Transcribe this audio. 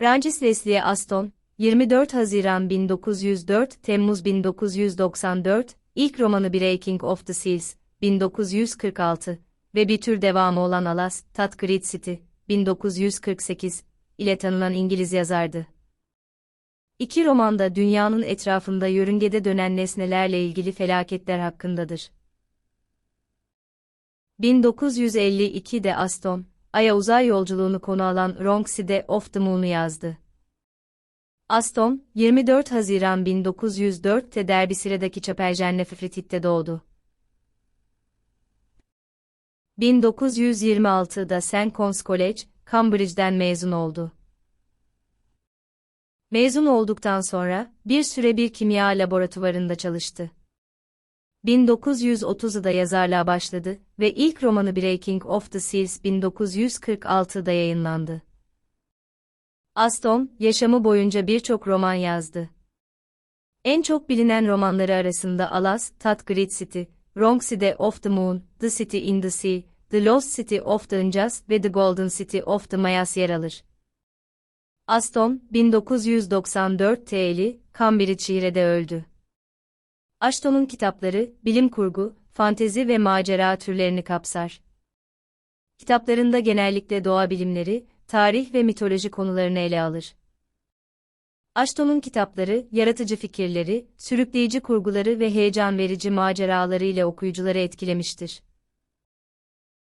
Francis Leslie Aston, 24 Haziran 1904 Temmuz 1994, ilk romanı Breaking of the Seals, 1946 ve bir tür devamı olan Alas, Tat Great City, 1948 ile tanınan İngiliz yazardı. İki romanda dünyanın etrafında yörüngede dönen nesnelerle ilgili felaketler hakkındadır. 1952'de Aston, Ay'a uzay yolculuğunu konu alan Wrong Side of the Moon'u yazdı. Aston, 24 Haziran 1904'te Derbyshire Çapeljenle Fritit'te doğdu. 1926'da St. Cons College, Cambridge'den mezun oldu. Mezun olduktan sonra, bir süre bir kimya laboratuvarında çalıştı. 1930'da yazarlığa başladı ve ilk romanı Breaking of the Seals 1946'da yayınlandı. Aston, yaşamı boyunca birçok roman yazdı. En çok bilinen romanları arasında Alas, Tat Great City, Wrong Side of the Moon, The City in the Sea, The Lost City of the Unjust ve The Golden City of the Mayas yer alır. Aston, 1994 TL'i, Cambridgeshire'de öldü. Ashton'un kitapları, bilim kurgu, fantezi ve macera türlerini kapsar. Kitaplarında genellikle doğa bilimleri, tarih ve mitoloji konularını ele alır. Ashton'un kitapları, yaratıcı fikirleri, sürükleyici kurguları ve heyecan verici maceraları ile okuyucuları etkilemiştir.